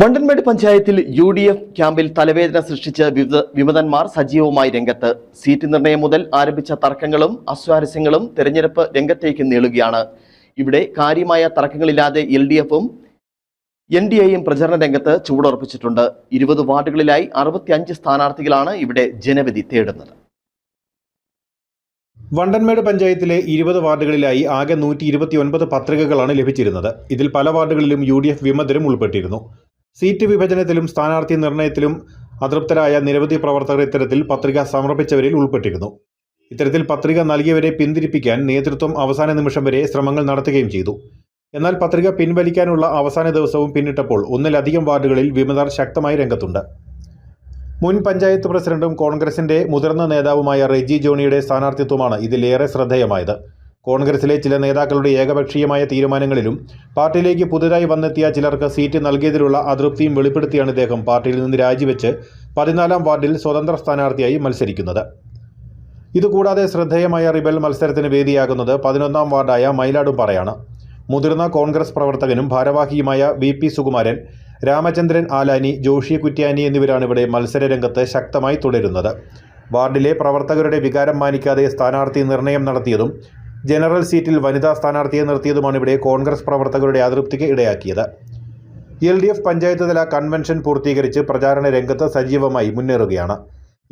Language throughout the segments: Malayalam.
വണ്ടൻമേട് പഞ്ചായത്തിൽ യു ഡി എഫ് ക്യാമ്പിൽ തലവേദന സൃഷ്ടിച്ച വിവിധ വിമതന്മാർ സജീവമായി രംഗത്ത്. സീറ്റ് നിർണയം മുതൽ ആരംഭിച്ച തർക്കങ്ങളും അസ്വാരസ്യങ്ങളും തെരഞ്ഞെടുപ്പ് രംഗത്തേക്ക് നീളുകയാണ്. ഇവിടെ കാര്യമായ തർക്കങ്ങളില്ലാതെ എൽ ഡി എഫും എൻ ഡി എയും പ്രചരണ രംഗത്ത് ചുവടുറപ്പിച്ചിട്ടുണ്ട്. ഇരുപത് വാർഡുകളിലായി അറുപത്തിയഞ്ച് സ്ഥാനാർത്ഥികളാണ് ഇവിടെ ജനവിധി തേടുന്നത്. വണ്ടൻമേട് പഞ്ചായത്തിലെ ഇരുപത് വാർഡുകളിലായി ആകെ നൂറ്റി ഇരുപത്തിയൊൻപത് പത്രികകളാണ് ലഭിച്ചിരുന്നത്. ഇതിൽ പല വാർഡുകളിലും യു ഡി എഫ് വിമതരും ഉൾപ്പെട്ടിരുന്നു. സീറ്റ് വിഭജനത്തിലും സ്ഥാനാർത്ഥി നിർണയത്തിലും അതൃപ്തരായ നിരവധി പ്രവർത്തകർ ഇത്തരത്തിൽ പത്രിക സമർപ്പിച്ചവരിൽ ഉൾപ്പെട്ടിരുന്നു. ഇത്തരത്തിൽ പത്രിക നൽകിയവരെ പിന്തിരിപ്പിക്കാൻ നേതൃത്വം അവസാന നിമിഷം വരെ ശ്രമങ്ങൾ നടത്തുകയും ചെയ്തു. എന്നാൽ പത്രിക പിൻവലിക്കാനുള്ള അവസാന ദിവസവും പിന്നിട്ടപ്പോൾ ഒന്നിലധികം വാർഡുകളിൽ വിമതർ ശക്തമായി രംഗത്തുണ്ട്. മുൻ പഞ്ചായത്ത് പ്രസിഡന്റും കോൺഗ്രസിന്റെ മുതിർന്ന നേതാവുമായ റെജി ജോണിയുടെ സ്ഥാനാർത്ഥിത്വമാണ് ഇതിലേറെ ശ്രദ്ധേയമായത്. കോൺഗ്രസിലെ ചില നേതാക്കളുടെ ഏകപക്ഷീയമായ തീരുമാനങ്ങളിലും പാർട്ടിയിലേക്ക് പുതുതായി വന്നെത്തിയ ചിലർക്ക് സീറ്റ് നൽകിയതിലുള്ള അതൃപ്തിയും വെളിപ്പെടുത്തിയാണ് ഇദ്ദേഹം പാർട്ടിയിൽ നിന്ന് രാജിവെച്ച് പതിനാലാം വാർഡിൽ സ്വതന്ത്ര സ്ഥാനാർത്ഥിയായി മത്സരിക്കുന്നത്. ഇതുകൂടാതെ ശ്രദ്ധേയമായ റിബൽ മത്സരത്തിന് വേദിയാകുന്നത് പതിനൊന്നാം വാർഡായ മയിലാടുംപാറയാണ്. മുതിർന്ന കോൺഗ്രസ് പ്രവർത്തകനും ഭാരവാഹിയുമായ വി പി സുകുമാരൻ രാമചന്ദ്രൻ ആലാനി ജോഷി കുറ്റ്യാനി എന്നിവരാണ് ഇവിടെ മത്സരരംഗത്ത് ശക്തമായി തുടരുന്നത്. വാർഡിലെ പ്രവർത്തകരുടെ വികാരം മാനിക്കാതെ സ്ഥാനാർത്ഥി നിർണയം നടത്തിയതും ജനറൽ സീറ്റിൽ വനിതാ സ്ഥാനാർത്ഥിയെ നിർത്തിയതുമാണ് ഇവിടെ കോൺഗ്രസ് പ്രവർത്തകരുടെ അതൃപ്തിക്ക് ഇടയാക്കിയത്. എൽ ഡി എഫ് പഞ്ചായത്ത് തല കൺവെൻഷൻ പൂർത്തീകരിച്ച് പ്രചാരണ രംഗത്ത് സജീവമായി മുന്നേറുകയാണ്.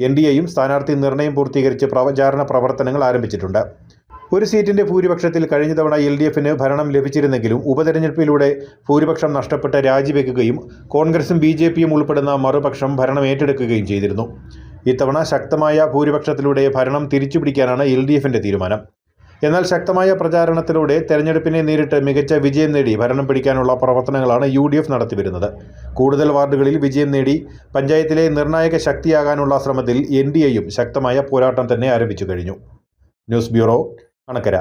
എൻ ഡി എയും സ്ഥാനാർത്ഥി നിർണയം പൂർത്തീകരിച്ച് പ്രചാരണ പ്രവർത്തനങ്ങൾ ആരംഭിച്ചിട്ടുണ്ട്. ഒരു സീറ്റിന്റെ ഭൂരിപക്ഷത്തിൽ കഴിഞ്ഞ തവണ എൽ ഡി എഫിന് ഭരണം ലഭിച്ചിരുന്നെങ്കിലും ഉപതെരഞ്ഞെടുപ്പിലൂടെ ഭൂരിപക്ഷം നഷ്ടപ്പെട്ട് രാജിവെക്കുകയും കോൺഗ്രസും ബി ജെ പിയും ഉൾപ്പെടുന്ന മറുപക്ഷം ഭരണം ഏറ്റെടുക്കുകയും ചെയ്തിരുന്നു. ഇത്തവണ ശക്തമായ ഭൂരിപക്ഷത്തിലൂടെ ഭരണം തിരിച്ചുപിടിക്കാനാണ് എൽ ഡി എഫിന്റെ തീരുമാനം. എന്നാൽ ശക്തമായ പ്രചാരണത്തിലൂടെ തെരഞ്ഞെടുപ്പിനെ നേരിട്ട് മികച്ച വിജയം നേടി ഭരണം പിടിക്കാനുള്ള പ്രവർത്തനങ്ങളാണ് യു ഡി എഫ് നടത്തിവരുന്നത് കൂടുതൽ വാർഡുകളിൽ വിജയം നേടി പഞ്ചായത്തിലെ നിർണായക ശക്തിയാകാനുള്ള ശ്രമത്തിൽ എൻ ഡി എയും ശക്തമായ പോരാട്ടം തന്നെ ആരംഭിച്ചു കഴിഞ്ഞു. News bureau Anakkara.